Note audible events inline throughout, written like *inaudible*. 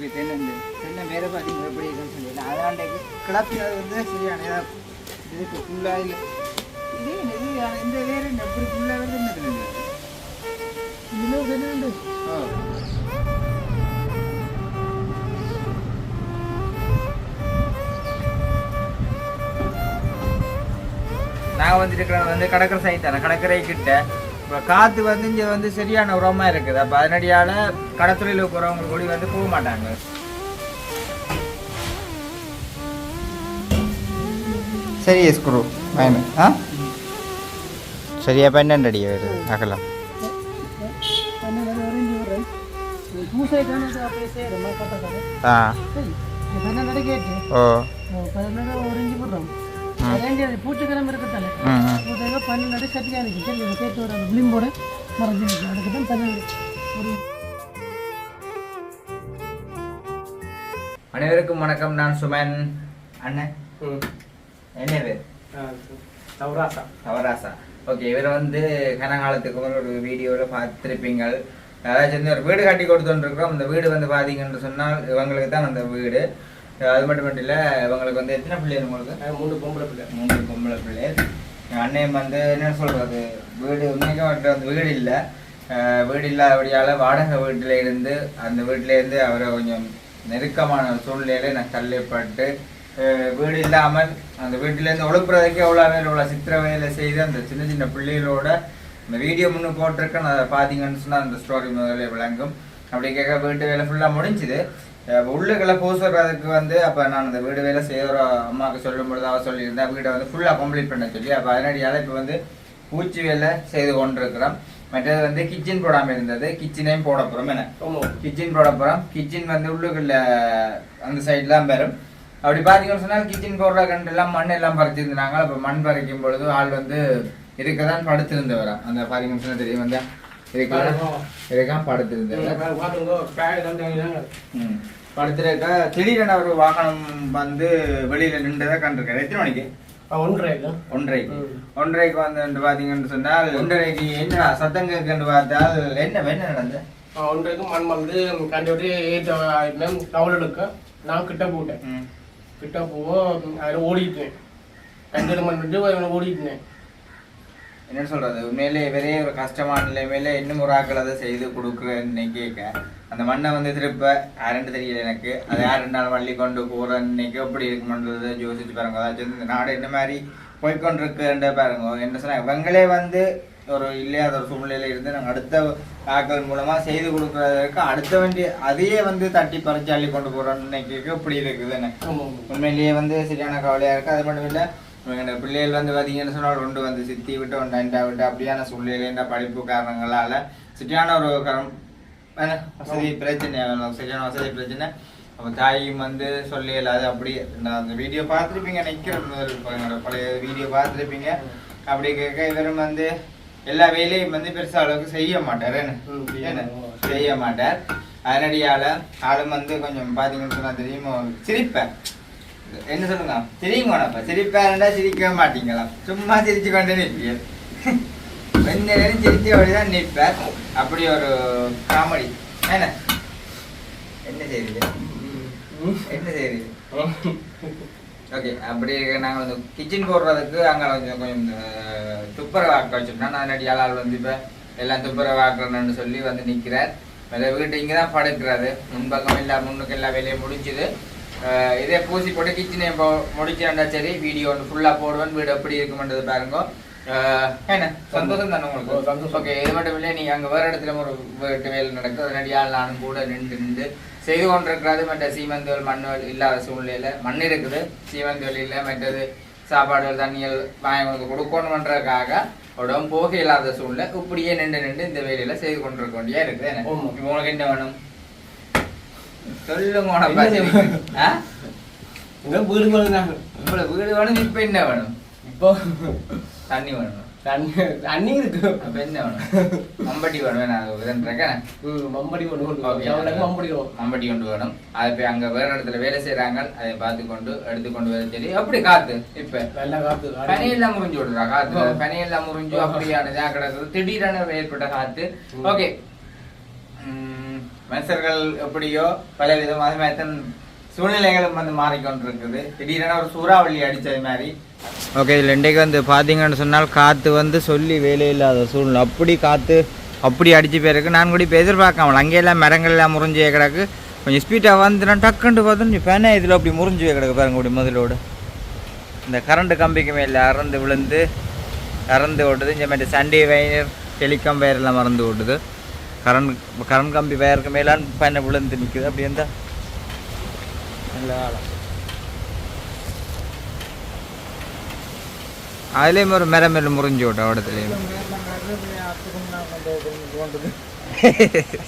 Okay தென்னை தென்னை வேற பார்த்தீங்க எப்படி இருக்குன்னு சொல்லி அதாண்டைக்கு கிளப்பினது வந்து சரியான இதா இதுக்கு ஃபுல்லாக இல்லை. இதே இது இந்த வேற எப்படி ஃபுல்லாக வருது என்ன ஓ நாங்கள் வந்துட்டு இருக்கிறது வந்து கடற்கரை சைட் தானே. கடற்கரை கிட்ட இப்போ காற்று வந்து இங்கே வந்து சரியான உரமாக இருக்குது. அப்போ அதனடியால் கடற்கரையில் இருக்கிறவங்க கூடி வந்து போக மாட்டாங்க. சரி ஸ்க்ரூ ஆ? சரியா பன்னெண்டு அடி வருது அகலம் ஆ. ஓ. ஒரிஞ்சு விடுறோம் வேண்டிய மறைஞ்சு நிற்கும். அதுக்கு தான் பன்னெண்டு ஒரு அனைவருக்கும் வணக்கம். நான் சுமன். அண்ணன். என்ன பேர் சௌராசா தவராசா. ஓகே இவர் வந்து கனகாலத்துக்கு ஒரு வீடியோவில் பார்த்துருப்பீங்க அதாவது வந்து ஒரு வீடு கட்டி கொடுத்துருக்குறோம் அந்த வீடு வந்து பார்த்தீங்கன்னு சொன்னால் இவங்களுக்கு தான் அந்த வீடு. அது மட்டும் மட்டும் இல்லை இவங்களுக்கு வந்து எத்தனை பிள்ளைகள் உங்களுக்கு? மூணு பொம்பளை பிள்ளை. மூணு பொம்பளை பிள்ளைகள் அண்ணன் வந்து என்ன சொல்கிறது வீடு உண்மைக்கும் அவர்கிட்ட வந்து வீடு இல்லை. வீடு இல்லாதபடியால் வாடகை வீட்டில் இருந்து அந்த வீட்டில இருந்து அவரை கொஞ்சம் நெருக்கமான சூழ்நிலையில நான் தள்ளப்பட்டு வீடு இல்லாமல் அந்த வீட்டிலேருந்து ஒழுப்புறதுக்கு எவ்வளோ வேலை எவ்வளோ சித்திர வேலை செய்து அந்த சின்ன சின்ன பிள்ளைகளோட இந்த வீடியோ முன்னு போட்டிருக்கேன். அதை பார்த்தீங்கன்னு சொன்னால் அந்த ஸ்டோரி முதல்ல விளங்கும். அப்படி கேட்க வீட்டு வேலை ஃபுல்லாக முடிஞ்சுது. உள்ளுக்குள்ள பூசுறதுக்கு வந்து அப்போ நான் அந்த வீடு வேலை செய்கிற அம்மாவுக்கு சொல்லும் பொழுது அவ சொல்லியிருந்தேன் வீடை வந்து ஃபுல்லாக கம்ப்ளீட் பண்ண சொல்லி அப்போ அதனடியால் இப்போ வந்து பூச்சி வேலை செய்து கொண்டிருக்கிறோம். மற்றது வந்து கிச்சன் போடாமல் இருந்தது. கிச்சனையும் போட போகிறோம் என்ன? கிச்சன் போட போகிறோம் கிச்சன் வந்து உள்ளுக்குள்ள அந்த சைட்லாம் வரும். அப்படி பார்த்தீங்கன்னு சொன்னால் கிச்சன் போடுற கண்டு எல்லாம் மண் எல்லாம் பறிச்சிருந்தாங்க. அப்போ மண் பறிக்கும் பொழுது ஆள் வந்து இருக்கதான் படுத்திருந்தவரா. அந்த பார்த்தீங்கன்னு சொன்னா தெரியும் வந்து இருக்கலாம் இருக்கான் படுத்திருந்தவர் ம். படுத்திருக்க திடீரென ஒரு வாகனம் வந்து வெளியில நின்றதை கண்டிருக்காரு. எத்தனை மணிக்கு? ஒன்றரை ஒன்றைக்கு ம். ஒன்றைக்கு வந்து பாத்தீங்கன்னு சொன்னால் ஒன்றரைக்கு என்ன சத்தம் கேட்கன்னு பார்த்தால் என்ன என்ன நடந்தது? ஒன்றைக்கு மண் வந்து கண்டுபிடி ஏற்ற டவுல் எடுக்க. நான் கிட்ட போட்டேன். கிட்ட போவோம் அதில் ஓடிட்டேன். கண்டிப்பாக மண் ஓடிட்டேன். என்ன சொல்றது? உண்மையிலே இவரே ஒரு கஷ்டமான நிலைமையில இன்னும் ஒரு ஆக்கள் அதை செய்து கொடுக்குறேன்னு கேட்க அந்த மண்ணை வந்து திருப்ப யாருன்னு தெரியல எனக்கு. அது யார் ரெண்டாலும் வள்ளி கொண்டு போறேன்னு இன்னைக்கு எப்படி இருக்குமன்றதை யோசிச்சு பாருங்க. அதாச்சும் இந்த நாடு என்ன மாதிரி போய்கொண்டிருக்குன்ற பாருங்க. என்ன சொன்னா இவங்களே வந்து ஒரு இல்லையாத ஒரு சூழ்நிலையில இருந்து நாங்கள் அடுத்த ஆக்கள் மூலமா செய்து கொடுக்கறதுக்கு அடுத்த வண்டி அதையே வந்து தட்டி பறிச்சு அள்ளி கொண்டு போறோம்னு இன்னைக்கு இப்படி இருக்குது எனக்கு ஆமாம். உண்மையிலேயே வந்து சரியான கவலையா இருக்கு. அது மட்டும் இல்ல இந்த பிள்ளைகள் வந்து பாத்தீங்கன்னு சொன்னால் ரெண்டு வந்து சித்தி விட்டு ஒன்று அண்டா விட்டு. அப்படியான சூழ்நிலையில படிப்பு காரணங்களால சரியான ஒரு கரம் வசதி பிரச்சனை சரியான வசதி பிரச்சனை. அப்போ தாயும் வந்து சொல்லி இல்லாது அப்படி நான் அந்த வீடியோ பார்த்துருப்பீங்க நிற்கிறேன் பழைய வீடியோ பார்த்துருப்பீங்க. அப்படி கேட்க இவரும் வந்து எல்லா வேலையும் வந்து பெருசா அளவுக்கு செய்ய மாட்டார். என்ன? செய்ய? மாட்டார். அதனடியால ஆளும் வந்து கொஞ்சம் பாத்தீங்கன்னு சொன்னா தெரியுமோ? சிரிப்பேன். என்ன சொல்லுங்க தெரியுமாப்பா சிரிப்பாருண்டா சிரிக்கவே மாட்டீங்களா? சும்மா சிரிச்சு கொண்டு நிற்பீங்க. கொஞ்ச நேரம் சிரிச்சு அப்படிதான் நிற்பேன். அப்படி ஒரு காமெடி. என்ன? என்ன செய்யுது என்ன செய்யுது ஓகே அப்படி நாங்கள் வந்து கிச்சன் போடுறதுக்கு அங்கே கொஞ்சம் கொஞ்சம் அஹ், துப்புரவு ஆக்க வச்சுருந்தோம். நான் நடி ஆள் வந்து இப்போ எல்லாம் துப்புரவு வாக்குறேன்னு சொல்லி வந்து நிற்கிறார் வீட்டு இங்கே தான் படுக்கிறாரு. முன்பக்கம் எல்லா முன்னுக்கு எல்லா வேலையும் முடிஞ்சுது. இதே பூசி போட்டு கிச்சனை முடிச்சாண்டா சரி. வீடியோ ஒன்று ஃபுல்லாக போடுவேன். வீடு எப்படி இருக்குமென்றது பாருங்க. என்ன? சந்தோஷம் தானே உங்களுக்கு? சந்தோஷம். ஓகே இது மட்டும் இல்லை நீங்கள் அங்கே வேறு இடத்துல ஒரு வீட்டு வேலை நடக்குது. அதனடி ஆள் நானும் கூட நின்று நின்று செய்து கொண்டிருக்கிறது. மற்ற சீமந்தோல் மண்ணுகள் இல்லாத சூழ்நிலையில மண் இருக்குது. சீமந்தோல் இல்லை மற்றது சாப்பாடுகள் தண்ணிகள் வாங்கி கொண்டு கொடுக்கணுன்றதுக்காக உடம்பு போக இல்லாத சூழ்நிலை. இப்படியே நின்று நின்று இந்த வேலையில செய்து கொண்டிருக்க வேண்டியா இருக்குது. இப்போ உனக்கு என்ன வேணும்? சொல்லுங்க சரி. வேணும்? வீடு வேணும் இப்ப என்ன வேணும்? இப்போ தண்ணி வேணும். தண்ணி இருக்கு. அப்ப என்ன வேணும்? மம்பட்டி வேணும் நான் மம்படி கொண்டு மம்படி வரும்? மம்பட்டி கொண்டு வேணும். அது போய் அங்க வேற இடத்துல வேலை செய்யறாங்க அதை பார்த்து கொண்டு எடுத்து கொண்டு வர சொல்லி அப்படி காத்து இப்ப. காத்து பனியெல்லாம் முறிஞ்சு விடுறா காத்து. பனியெல்லாம் முறிஞ்சு அப்படியானதா கிடக்குது. திடீரென ஏற்பட்ட காத்து. ஓகே. மனுஷர்கள் எப்படியோ பல விதமாக எத்தனை சூழ்நிலைகளும் வந்து மாறிக்கொண்டிருக்குது. திடீரென ஒரு சூறாவளி அடித்தது மாதிரி. ஓகே இதில் இன்றைக்கு வந்து பார்த்தீங்கன்னு சொன்னால் காற்று வந்து சொல்லி வேலை இல்லாத சூழ்நிலை. அப்படி காற்று அப்படி அடித்து போயிருக்கு நான் கூட இப்போ எதிர்பார்க்காமல் அங்கெல்லாம் மரங்கள் எல்லாம் முறிஞ்சு கிடக்கு. கொஞ்சம் ஸ்பீடாக வந்து டக்குன்ட்டு பார்த்தோம் பேனே இதில் அப்படி முறிஞ்சு போய் கிடக்கு பாருங்க அப்படி முதலோடு. இந்த கரண்ட் கம்பிக்கு மேலே அறந்து விழுந்து அறந்து ஓட்டுது. இந்த மாதிரி சண்டே வயர் டெலிகாம் வயர் மறந்து ஓட்டுது. கரண்ட் கரண்ட் கம்பி வயருக்கு மேலான் பேனை விழுந்து நிற்குது அப்படி இருந்தா? நல்ல ஆழம் அதுலேயும் ஒரு மரம் மேலே முறிஞ்சு விட்டோம் இடத்துலையும் *laughs*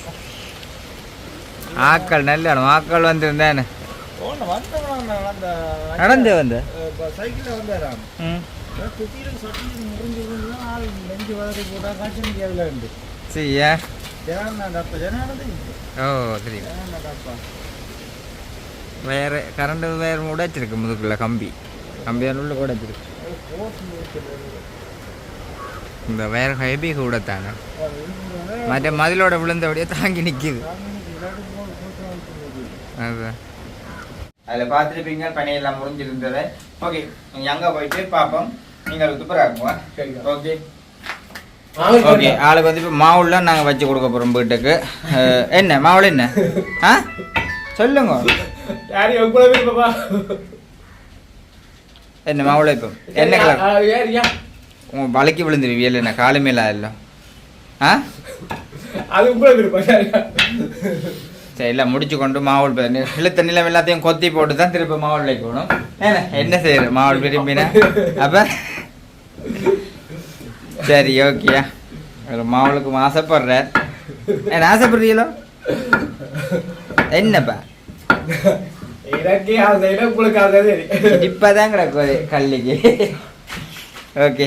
ஆக்கள் நல்ல இடம் ஆக்கள் வந்திருந்தேன்னு நடந்து வந்து? சைக்கிளில் வந்தாராம். ம். குட்டியிலும் சட்டிலும் முறிஞ்சு விழுந்து ஆள் நெஞ்சு வளர்த்து போட்டால் காட்சி நிற்கிறதுல உண்டு சரியா ஓ தெரியும் வேறு கரண்ட் வேறு உடைச்சிருக்கு முதுகுல கம்பி கம்பியால் உள்ள உடைச்சிருக்கு இந்த வேறு ஹெவி கூடத்தானே மற்ற மதிலோட விழுந்தபடியே தாங்கி நிற்கிது அதுதான் அதில் பார்த்துருப்பீங்க பணியெல்லாம் முடிஞ்சிருந்தது ஓகே நீங்கள் அங்கே போயிட்டு பார்ப்போம் நீங்கள் துப்புராக்குவோம் ஓகே ஓகே ஆளுக்கு வந்து இப்போ மாவுலாம் நாங்கள் வச்சு கொடுக்க போகிறோம் வீட்டுக்கு. என்ன? மாவுல என்ன? ஆ? சொல்லுங்க. என்ன மாவுல இப்போ? என்ன கலர்? ஏரியா உங்க வளைக்கி விழுந்துருவியல் என்ன காலு மேல இல்லை ஆ? அது உங்களை சரி இல்லை முடிச்சு கொண்டு மாவுள் இழுத்த நிலம் எல்லாத்தையும் கொத்தி போட்டு தான் திருப்பி மாவுள் வைக்கணும். ஏன்னா என்ன செய்யுது மாவுள் விரும்பினா அப்போ? சரி ஓகேயா ஒரு மாவுளுக்கு ஆசைப்படுற என்ன ஆசைப்படுறீங்களோ? என்னப்பா? இப்பதான் கிடக்குது கல்லிக்கு. ஓகே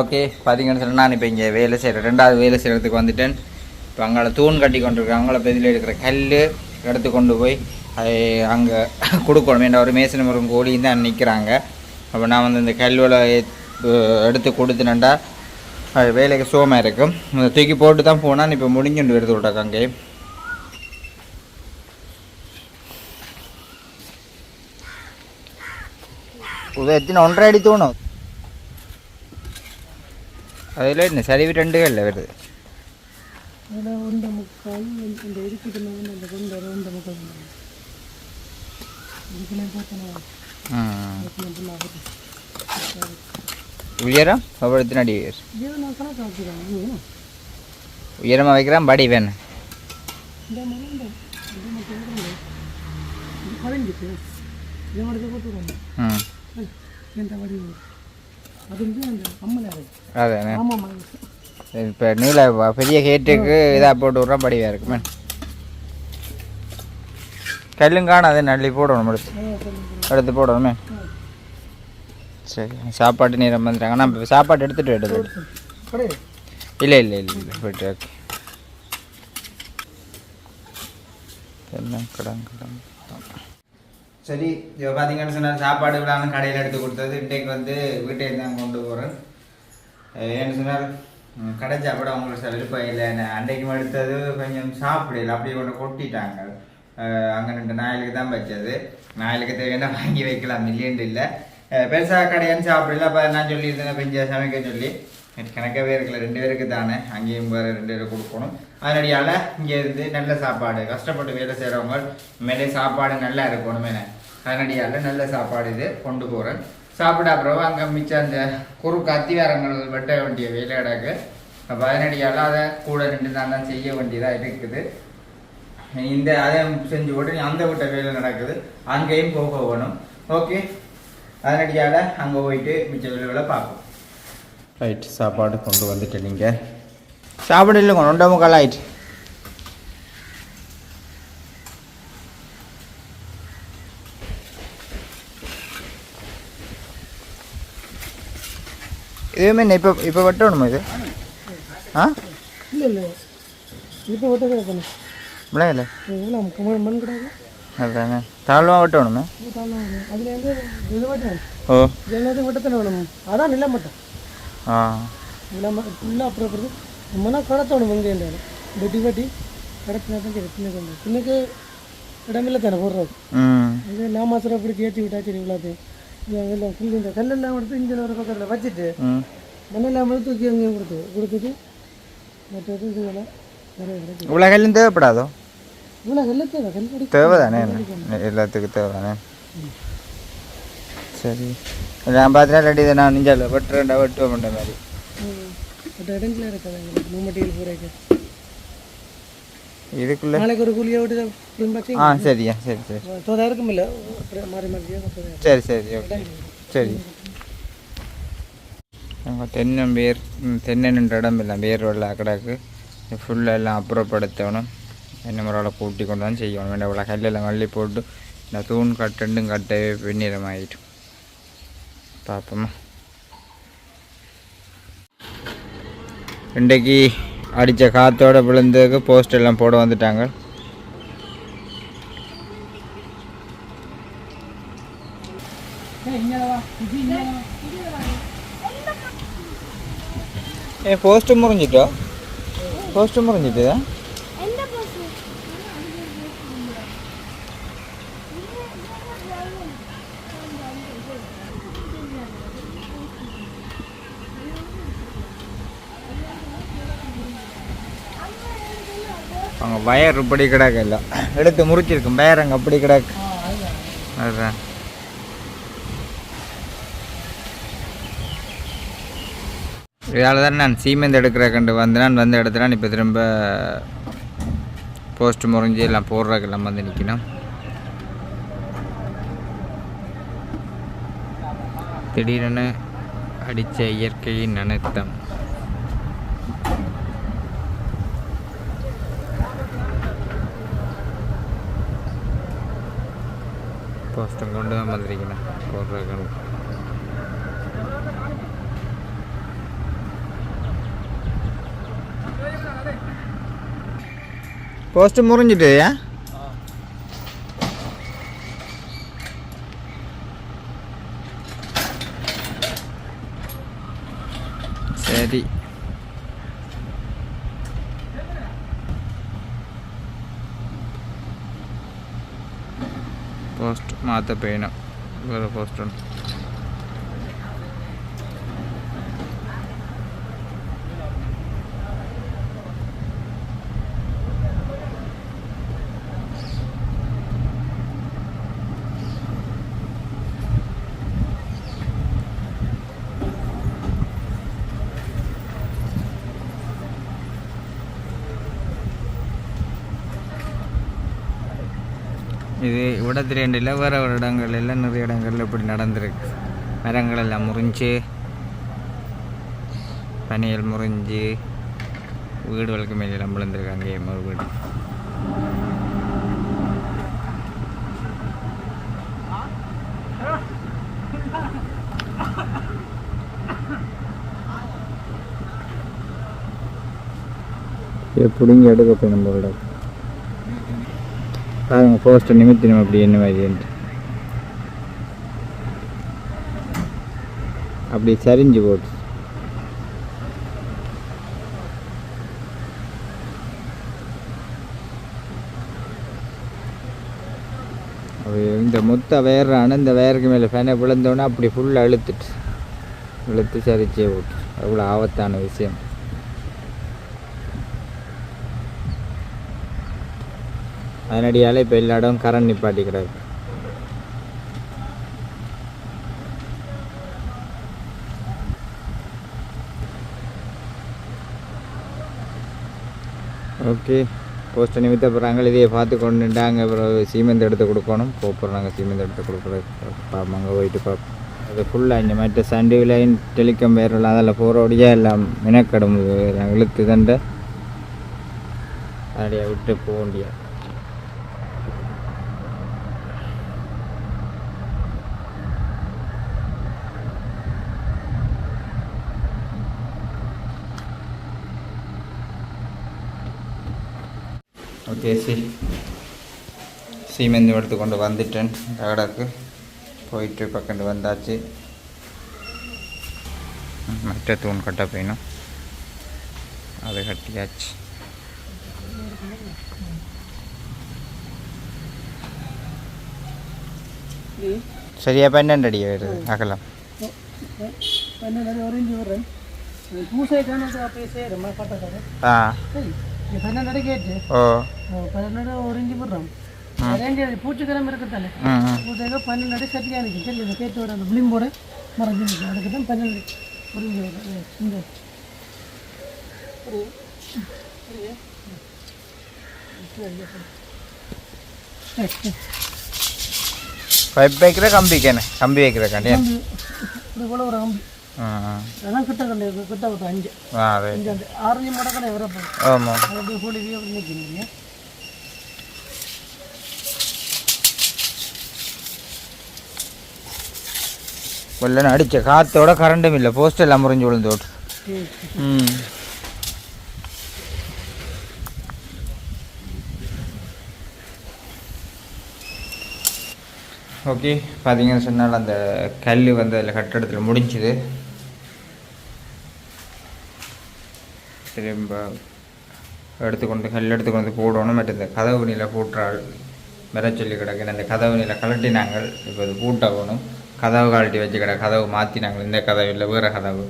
ஓகே பார்த்தீங்கன்னு சொன்னா நான் இப்போ இங்கே வேலை செய்கிறேன் ரெண்டாவது வேலை செய்கிறதுக்கு வந்துட்டேன். இப்போ அங்கே தூண் கட்டி கொண்டிருக்கேன். அவங்கள பதில் இருக்கிற கல் எடுத்து கொண்டு போய் அங்கே கொடுக்கணும். என்ற ஒரு மேசனம் ஒரு கோழியும் தான் நிற்கிறாங்க அப்போ நான் வந்து இந்த கல்வலை எடுத்து கொடுத்துனேன்டா அது வேலைக்கு சுகமாக இருக்கும் அதை தூக்கி போட்டு தான் போனால் இப்போ முடிஞ்சுட்டு எடுத்து விட்டாங்க அங்கே ഉദയത്തിന് ഒന്നര അടി തൂണോ അതിൽ சரிவு ரெண்டுகள்ல வருது அதில் உண்ட முக்கால் உயரம்? அவ்வளோத்தின் அடி உயர். உயரமாக வைக்கிறான் படி வேணும் ம். இப்போ நீல பெரிய கேட்டுக்கு இதாக போட்டு விட்றோம் படிவாக இருக்குமே கல்லும் காணாது நள்ளி போடணும் முடிச்சு. எடுத்து போடணுமே. சரி சாப்பாட்டு நேரம் வந்துட்டாங்க. நான் இப்ப சாப்பாடு எடுத்துகிட்டு எடுத்து இல்லை இல்லை இல்லை இல்லை போயிட்டு ஓகே எல்லாம் கடன் கடன். சரி இப்போ பார்த்தீங்கன்னு சொன்னால் சாப்பாடு விழான்னு கடையில் எடுத்து கொடுத்தது. இன்றைக்கு வந்து வீட்டை தான் கொண்டு போகிறேன் ஏன்னு சொன்னால் கடை சாப்பாடு அவங்களுக்கு சில விருப்பம் இல்லை. அன்றைக்கும் எடுத்தது கொஞ்சம் சாப்பிடல. அப்படியே கொண்டு கொட்டிட்டாங்க. அங்கே ரெண்டு நாயலுக்கு தான் வச்சது நாயலுக்கு தேவையான வாங்கி வைக்கலாம் இல்லைன்னு இல்லை. பெருசாக கடையான்னு சாப்பிடல அப்போ நான் சொல்லியிருந்தேன் பெஞ்ச சமைக்க சொல்லி. கணக்கவே கணக்காகவே இருக்கல ரெண்டு பேருக்கு தானே. அங்கேயும் வேறு ரெண்டு பேருக்கு கொடுக்கணும். அதனடியால் இங்கே இருந்து நல்ல சாப்பாடு கஷ்டப்பட்டு வேலை செய்கிறவங்க மேலே சாப்பாடு நல்லா இருக்கணும். மேலே அதனடியால் நல்ல சாப்பாடு இது கொண்டு போகிறேன் சாப்பிட அப்புறம் அங்கே மிச்சம் அந்த குறுக்கு அத்திவாரங்கள் வெட்ட வேண்டிய வேலை கிடக்கு அப்போ அதனடியால் அதை கூட ரெண்டு நான் தான் செய்ய வேண்டியதாக இருக்குது. இந்த அதை செஞ்சு போட்டு அந்த விட்ட வேலை நடக்குது. அங்கேயும் போக வேணும் ஓகே அதனடியால் அங்கே போயிட்டு மிச்ச வேலைகளை பார்ப்போம். ரைட் சாப்பாடு கொண்டு வந்துட்டு நீங்கள் சாப்பாடு இல்லைங்க ரெண்டே முக்கால் ஆயிட்டு இதுவுமே இப்போ இப்போ வெட்டணுமா இது? ஆ. இல்லை இல்லை. இப்போ ஒட்ட கிடக்கணும் இல்லை இல்லை எவ்வளோ மண் மண் கிடக்கு அதானே. தாழ்வாக வெட்டணுமே அதில் வந்து இது மட்டும் ஓ. எல்லாத்தையும் வட்டத்தில் வேணும். அதான் நிலம் மட்டும். ஆ. நிலம் ஃபுல்லாக அப்புறம் அப்புறம் நம்மனா கடத்தணும் இங்கே இருந்தாலும் வெட்டி வெட்டி கடத்தினா தான் சரி பின்னுக்கு வந்து. பின்னுக்கு இடமில்ல தானே போடுறது. ம். இது நான் மாத்திரம் அப்படி ஏற்றி விட்டா சரி தேவை தானே எல்லாத்துக்கும் தேவை தானே சரி. நான் பார்த்தா இல்லாட்டி இதை நான் நெஞ்சால வெட்டுறேன்டா வெட்டுவோம் பண்ணுற மாதிரி இதுக்குள்ள? நாளைக்கு ஒரு கூலியை விட்டு ஆ சரியா சரி சரி. தோதா மாறி மாறி சரி சரி ஓகே. சரி. நாங்கள் தென்னம் வேர் ம், தென்னன்ற இடம் இல்லை வேர் வெள்ள அக்கடாக்கு. ஃபுல்லாக எல்லாம் அப்புறப்படுத்தணும். என்ன முறையில் கூட்டி கொண்டு வந்து செய்யணும் வேண்டாம் இவ்வளோ கல்லெல்லாம் மல்லி போட்டு இந்த தூண் கட்டண்டும் கட்டவே வெந்நீரம் ஆகிடும் பார்ப்போமா இன்றைக்கு அடித்த காற்றோட விழுந்ததுக்கு போஸ்ட் எல்லாம் போட வந்துட்டாங்க ஏ போஸ்ட்டு முறிஞ்சிட்டோ போஸ்ட்டு முறிஞ்சிட்டுதான் வயர் இப்படி கிடக்கு எல்லாம் எடுத்து முறிச்சிருக்கும். வயர் அங்கே அப்படி கிடக்கு. அதுதான். இதால் தான் நான் சீமெந்து எடுக்கிற கண்டு வந்தேன். வந்து எடுத்துனா. இப்போ திரும்ப போஸ்ட் முறிஞ்சி எல்லாம் போடுறதுக்கெல்லாம் வந்து நிற்கணும். திடீரென அடித்த இயற்கையின் அனர்த்தம். போஸ்ட்டும் கொண்டு தான் வந்திருக்கணும் போடுறதுக்கு போஸ்ட் முறிஞ்சிட்டுயா சரி போஸ்ட் மாற்ற போயிடும் வேறு போஸ்ட் ஒன்று இது விடத்திரேண்டில் வேறு ஒரு இடங்கள் நிறைய இடங்கள்ல இப்படி நடந்திருக்கு. மரங்கள் எல்லாம் முறிஞ்சு பனியல் முறிஞ்சு வீடுகளுக்கு மேலே எல்லாம் விழுந்திருக்கு அங்கேயும் ஒரு வீடு எப்படிங்க எடுக்க போய் நம்ம விட பாருங்க போஸ்டர் நிமித்தினம் அப்படி என்ன மாதிரின்ட்டு அப்படி சரிஞ்சு போட்டு. இந்த முத்த வயறான இந்த வேருக்கு மேலே ஃபேனை விழுந்தோன்னே அப்படி ஃபுல்லாக இழுத்துட்டு இழுத்து சரிச்சே போட்டு. அவ்வளோ ஆபத்தான விஷயம். அதனடியால் இப்போ எல்லா இடம் கரண்ட் நிப்பாட்டிக்கிறாரு ஓகே போஸ்ட் நிமித்த போகிறாங்க இதையே பார்த்து கொண்டுட்டாங்க அப்புறம் சீமெந்த் எடுத்து கொடுக்கணும் போகிறாங்க சீமெந்த் எடுத்து கொடுக்குறது பார்ப்போம் அங்கே போயிட்டு பார்ப்போம் அது ஃபுல்லாக இந்த மாதிரி சண்டி லைன் டெலிகம் வேறெல்லாம் அதில் போகிறோடையே எல்லாம் மினக்கடும் இழுத்து தண்டை அப்படியே விட்டு போக முடியாது பேசி சீமெந்து எடுத்து கொண்டு வந்துட்டேன். கடக்கு போயிட்டு பக்கண்டு வந்தாச்சு. மற்ற தூண் கட்ட போயினும். அது கட்டியாச்சு. சரியா பன்னெண்டு அடி வருது. அகலம். பன்னெண்டு அடி ஆ. சரி இது பன்னெண்டு அடி கேட்டு ஓ பன்னெண்டு ஒரு இன்ச்சு போடுறோம் பூச்சிக்கிழமை இருக்குதானே பூசைக்கு பன்னெண்டு சட்டியாக நிற்கும் சரி இந்த கேட்டோட அந்த பிளிம்போட மறைஞ்சு நிற்கும் அதுக்கு தான் பன்னெண்டு ஒரு வரும் இந்த. பைப் வைக்கிற கம்பிக்கண்ணே கம்பி வைக்கிற கண்டியா கம்பி போல ஒரு கம்பி அதான் கிட்ட கண்டு கிட்ட விட்டு அஞ்சு. அஞ்சு அந்த ஆரஞ்சு மடக்கடை வரப்போ ஆமாம் அது அப்படியே கூடி அப்படி நிற்கிறீங்க அடிச்ச காத்தோட கரண்டும் இல்லை போஸ்ட் எல்லாம் முறிஞ்சு விழுந்து விட்டு. சரி ம். ஓகே பார்த்தீங்கன்னு சொன்னால் அந்த கல் வந்து அதில் கட்டடத்தில் முடிஞ்சுது. திரும்ப எடுத்துக்கொண்டு கல் எடுத்துக்கொண்டு போடணும். மற்ற இந்த கதவு நிலை பூட்டால் வர சொல்லி கிடக்கு அந்த கதவு நிலை கழட்டினாங்க இப்போ அது பூட்டணும் கதவு கழட்டி வச்சு கிட கதவு மாற்றினாங்க இந்த கதவு இல்லை வேறு கதவு.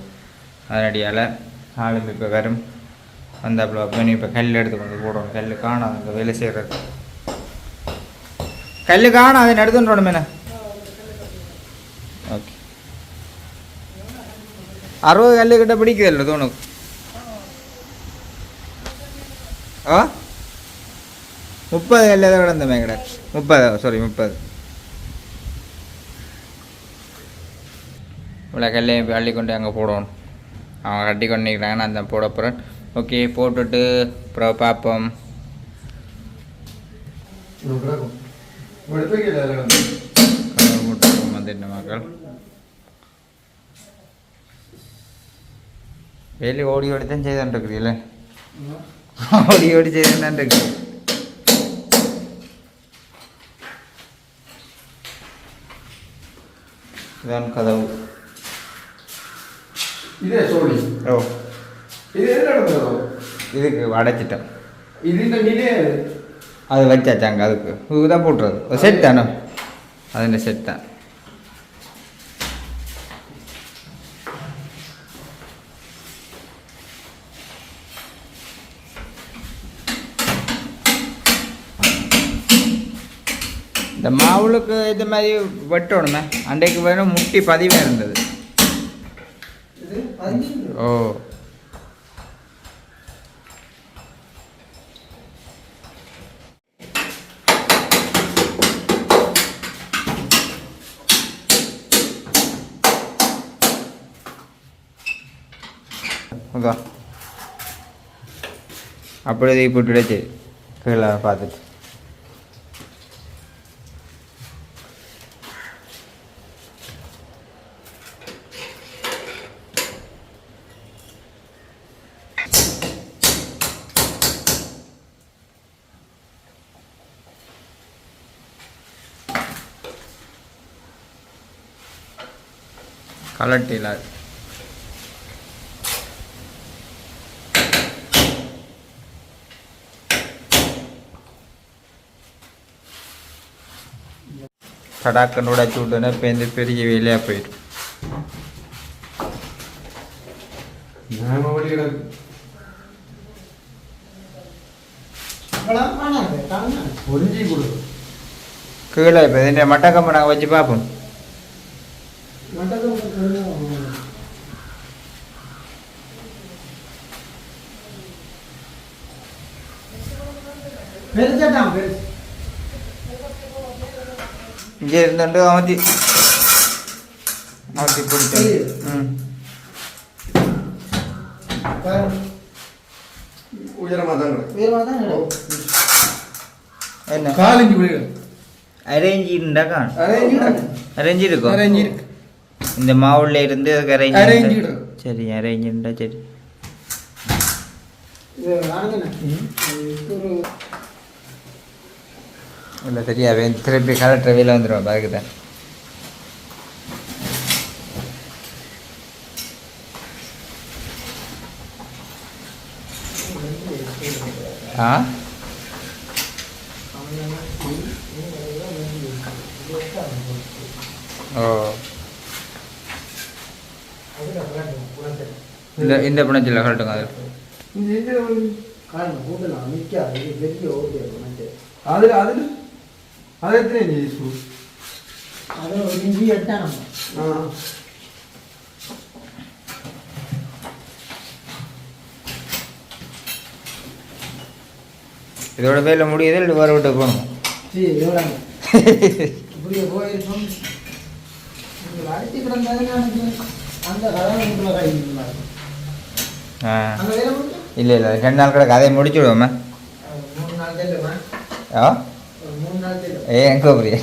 அதனடியால் ஆளும் இப்போ வரும். வந்தாப்புல பண்ணி இப்போ கல் எடுத்துக்கொண்டு போடணும். கல் காணும் அந்த வேலை செய்கிறது கல் காணாது. எடுத்துட்டு மேலே ஓகே. அறுபது கல்லு கிட்ட பிடிக்குதில்ல தோணுக்கு ஆ? முப்பது கல் எதை கிடந்தமே கிட. முப்பது சாரி முப்பது. இவ்வளோ கல்லையும் அள்ளி கொண்டு அங்கே போடணும். அவன் கட்டி கொண்டு நிற்கிறாங்க நான் தான் போட போகிறேன் ஓகே போட்டுட்டு அப்புறம் பார்ப்போம். வந்துட்டு மக்கள். வேலி ஓடி ஓடி தான் செய்தான் ஓடி ஓடி செய்தான் இருக்கு இதான் கதவு இதே சோழி ஓ இது எது நடந்ததோ இதுக்கு அடைச்சிட்டேன் இது இந்த நிலையே அது வச்சாச்சாங்க அதுக்கு இதுதான் போட்டுறது செட் தானே അതിൻ്റെ സെറ്റാണ് இந்த மாவுளுக்கு இது மாதிரி வெட்டணுமே. அன்றைக்கு வேணும் முட்டி பதிவாக இருந்தது. ஓ. ஓகே அப்படியே போட்டுடுச்சு. கீழே பார்த்துட்டு. கலட்டில கடாக்கன்னு உடைச்சு விட்டோன்னா இப்போ இந்த பெரிய வேலையாக போயிடும். கீழே இப்போ இந்த மட்டக்கம்பை நாங்கள் வச்சு பார்ப்போம் மண்டபம் பெருசாட்டான் பெருசு இங்கே இருந்துட்டு அமர்த்தி அமர்த்தி பிடிச்சோம் ம் உயரமாக தான் கிடக்கு உயரமாக தான் இடம். என்ன காலிஞ்சி விழுக அரேஞ்சிருந்தா காணும் அரேஞ்சி அரேஞ்ச் இருக்கும் அரேஞ்சி இருக்கு இந்த மாவுல இருந்து அரேஞ்ச். சரி அரேஞ்ச் இருந்தா சரி இது ஆனதுண்ணே. இது ஒரு இல்லை சரியாவே திருப்பி கலெக்டர் வெளியில் வந்துடுவோம் அதுக்கு தான். ஆ? ஓ. இந்த இந்த பிணைச்சில் கழட்டுங்க அது இது காரணம் கூட்டலாம் நிற்காது பெரிய ஓகே அதுல அதுல அது ஒரு இஞ்சி எடுத்தா நம்ம. ஆ. இதோட வேலை முடியுது இல்லை வேறு விட்டு போகணும்? இல்லை இல்லை ரெண்டு நாள் கிடக்கு. அதை முடிச்சு விடுவோமே மூணு நாள் தெரியுமா ஆ ஒரு மூணு நாள் தெரியும் ஏ எங்கே புரிய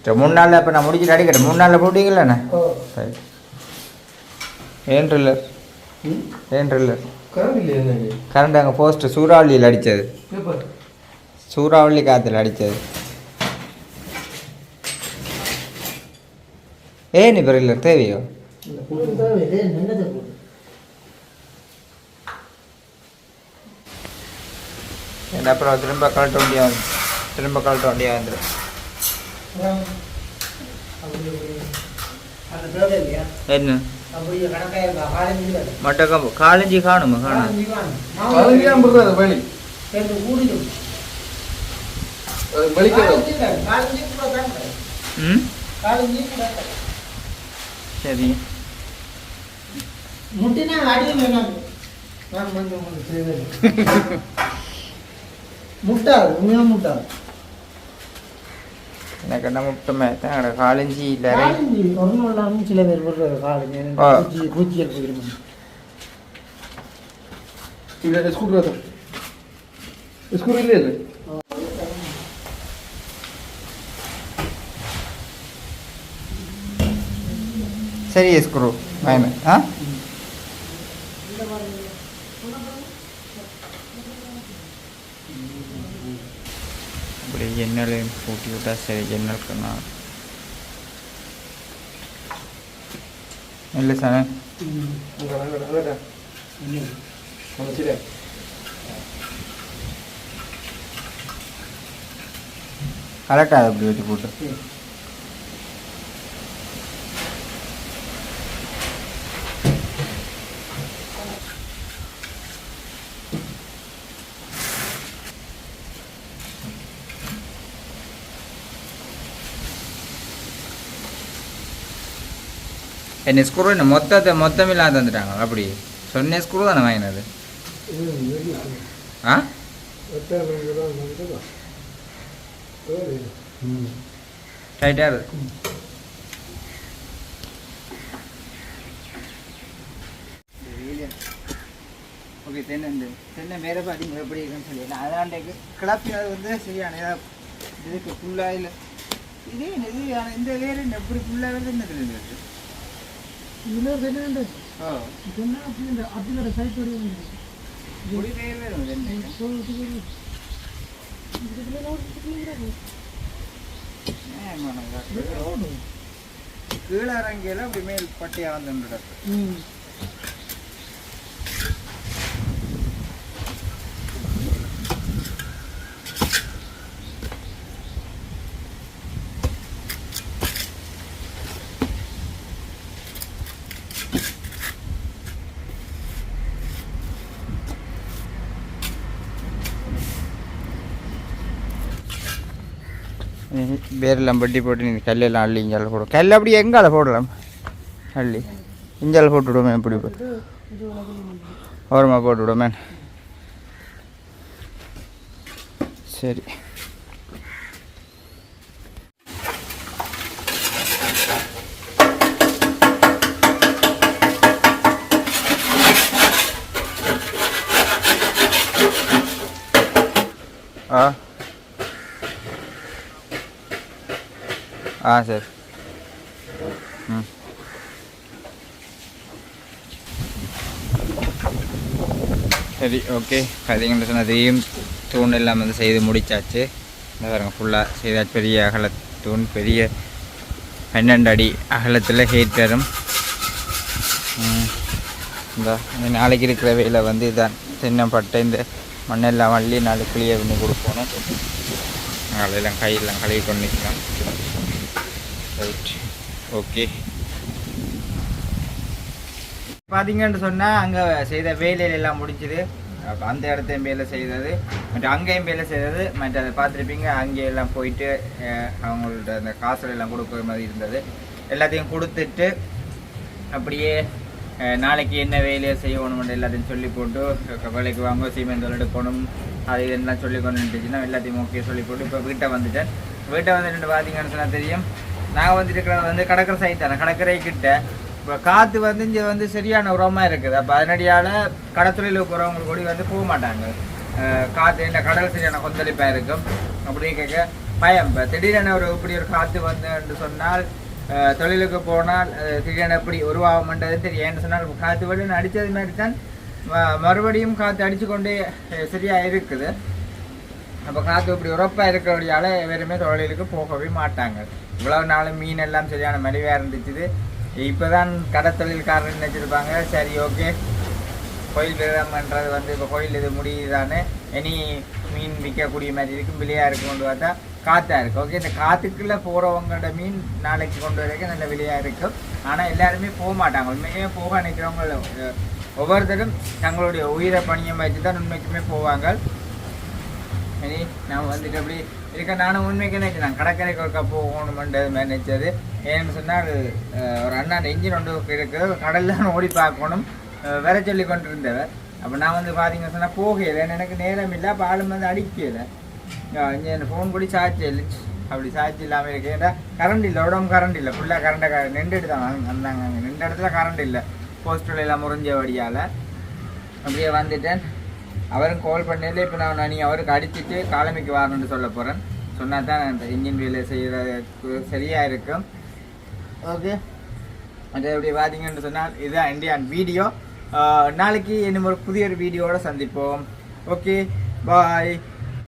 சரி மூணு நாளில் இப்போ நான் முடிச்சுட்டு அடிக்கிறேன் மூணு நாளில் போட்டீங்களாண்ணே சரி. ஏன் ட்ரில்லர் ஏன் ட்ரில்லர் கரண்ட் அங்கே போஸ்ட்டு சூறாவளியில் அடித்தது சூறாவளி காற்றுல அடித்தது ஏன் இப்போ இல்லை தேவையோ என்ன அப்புறம் திரும்ப கழட்ட வேண்டிய வந்து திரும்ப கழட்ட வேண்டிய வந்துடும் என்ன? அப்படியே கணக்காக இருக்கா காலேஜ் மட்டக்கம் காலஞ்சி காணுமா காணும் சரி. முட்டினா *laughs* வேணாம் நான் வந்து உங்களுக்கு செய்வேன் முட்டாது உண்மையாக முட்டாது எனக்கு என்ன முட்டமே? தான் காலஞ்சி இல்லை காலேஜ் ஒன்றும் இல்லாமல் சில பேர் போடுறது காலேஜ் ஆ. பூச்சி பூச்சியல் போயிருமா இல்லை ட்ரைவர் ஸ்க்ரூ இல்லையா இது சரி ஸ்க்ரூ ஆ? இப்படி ஜன்னல் பூட்டி விட்டா சரி ஜன்னல் கண்ணா இல்லை சார் அங்கே அங்கே அங்கே அங்கே சரியா கரெக்டாக அப்படி வச்சு போட்டு என்ன ஸ்க்ரூ என்ன மொத்தத்தை மொத்தமில்லாத தந்துட்டாங்க. அப்படி. சொன்ன ஸ்க்ரூ தானே வாங்கினது? ஆ? டைட்டாக இருக்கு ஓகே தென்னை இந்த தென்னை மேலே பார்த்தீங்க எப்படி இருக்குன்னு சொல்லி. நான் அதாண்டேக்கு கிளப்பினது வந்து சரியான இதா இதுக்கு ஃபுல்லாக இல்லை இதே இது இந்த வேறு எப்படி ஃபுல்லாக வருது என்ன தெரியுது இன்னொரு செகண்ட் ஓ என்ன அப்படி வேறு வேறு தென்னை கீழே இறங்கியெல்லாம் அப்படி மேல் பட்டியாக வந்து பேரெல்லாம் பட்டி போட்டு நீங்கள் கல்லெல்லாம் அள்ளி இஞ்சால போடும் கல் அப்படி எங்கால போடலாம்? அள்ளி. இஞ்சால போட்டு விடுவோமே எப்படி ஓரமாக போட்டு விடுவோமே. சரி ஆ ஆ சார். ம். சரி ஓகே. பார்த்தீங்கன்னு சொன்னதையும் தூண் எல்லாம் வந்து செய்து முடிச்சாச்சு. இந்த பாருங்க ஃபுல்லாக செய்தாச்சு பெரிய அகல தூண் பெரிய பன்னெண்டு அடி அகலத்தில் ஹீட் வரும் இந்த நாளைக்கு இருக்கிற வேலை வந்து இதான். தென்னம்பட்டை இந்த மண்ணெல்லாம் வள்ளி நாளைக்கு கிளியர் பண்ணி கொடுக்கணும். அதெல்லாம் கையெல்லாம் கழுவி கொண்டு நிற்கலாம் ரைட் ஓகே பார்த்தீங்கன்னு சொன்னால் அங்கே செய்த வேலையில எல்லாம் முடிஞ்சுது. அந்த இடத்தையும் வேலை செய்தது மற்ற அங்கேயும் வேலை செய்தது மற்ற அதை பார்த்துருப்பீங்க அங்கேயெல்லாம் போயிட்டு அவங்கள்ட்ட அந்த காசுல எல்லாம் கொடுக்குற மாதிரி இருந்தது. எல்லாத்தையும் கொடுத்துட்டு அப்படியே நாளைக்கு என்ன வேலையை செய்யணும்னு எல்லாத்தையும் சொல்லி போட்டு க- வேலைக்கு வாங்க சீமெண்ட் எடுக்கணும் அது இதெல்லாம் சொல்லி கொண்டு இருந்துச்சுன்னா எல்லாத்தையும் ஓகே சொல்லி போட்டு இப்போ வீட்டை வந்துட்டேன். வீட்டை வந்துட்டு பார்த்தீங்கன்னு சொன்னால் தெரியும் நான் வந்துட்டு வந்து கடற்கரை சைட் தானே கடற்கரை கிட்ட. இப்போ காற்று வந்து இங்கே வந்து சரியான உரமாக இருக்குது. அப்போ அதனடியால் கடற்தொழிலுக்கு போகிறவங்க கூட வந்து போக மாட்டாங்க. காற்று இந்த கடல் சரியான கொந்தளிப்பாக இருக்கும். அப்படி கேட்க பயம். இப்போ திடீரென ஒரு இப்படி ஒரு காற்று வந்து சொன்னால் தொழிலுக்கு போனால் திடீரென எப்படி உருவாகும்ன்றது தெரியும் ஏன்னு சொன்னால் காற்று வடி அடித்தது மாதிரி தான் மறுபடியும் காற்று அடித்து கொண்டே சரியாக இருக்குது. அப்போ காற்று இப்படி உரப்பாக இருக்கிறபடியால எவருமே தொழிலுக்கு போகவே மாட்டாங்க. இவ்வளவு நாள் மீன் எல்லாம் சரியான மலிவாக இருந்துச்சு இப்போ தான் கடத்தொழில்காரர் நினச்சிருப்பாங்க சரி ஓகே. கோயில் விரதம்ன்றது வந்து இப்போ கோயில் இது முடியுதுதானே. இனி மீன் விற்கக்கூடிய மாதிரி இருக்கும். விலையாக இருக்கும் கொண்டு பார்த்தா காற்றா இருக்கும் ஓகே இந்த காற்றுக்குள்ளே போகிறவங்களோட மீன் நாளைக்கு கொண்டு வரைக்கும் நல்ல விலையாக இருக்கும். ஆனால் எல்லாருமே போக மாட்டாங்க. உண்மையே போக நினைக்கிறவங்க ஒவ்வொருத்தரும் தங்களுடைய உயிரை பணியம் வச்சு தான் உண்மைக்குமே போவாங்க. இனி நான் வந்துட்டு அப்படி இருக்க நானும் உண்மைக்கு நினைச்சேன் கடற்கரைக்கு ஒருக்கா போகணுமென்றது மாதிரி நினைச்சது. ஏன்னு சொன்னால் ஒரு அண்ணா இன்ஜின் ஒன்று இருக்குது. கடலில் ஓடி பார்க்கணும். அஹ், வர சொல்லி கொண்டு இருந்தவர் அப்போ நான் வந்து பார்த்தீங்கன்னு சொன்னால் போகலை எனக்கு நேரம் இல்லை. அப்போ ஆளும் வந்து அடிக்கலை. இங்கே என் ஃபோன் கூட சார்ஜ் இல்லை அப்படி சார்ஜ் இல்லாமல் இருக்கேன் கரண்ட் இல்லை. உடம்பு கரண்ட் இல்லை. ஃபுல்லாக கரண்ட்டை நின்றுட்டு தான் வந்தாங்க அங்கே. நின்ற இடத்துல கரண்ட் இல்லை. போஸ்டர் எல்லாம் முறிஞ்ச வழியால். அப்படியே வந்துட்டேன். அவரும் கால் பண்ணல இப்போ நான் நீ அவருக்கு அடிச்சுட்டு காலமைக்கு வரணும்னு சொல்ல போகிறேன் சொன்னால் தான் அந்த இன்ஜின் வேலை செய்கிறதுக்கு சரியாக இருக்கும். ஓகே அது எப்படி பார்த்தீங்கன்னு சொன்னால் இதுதான் இந்தியான் வீடியோ நாளைக்கு இன்னும் ஒரு புதிய ஒரு வீடியோவோட சந்திப்போம். Okay bye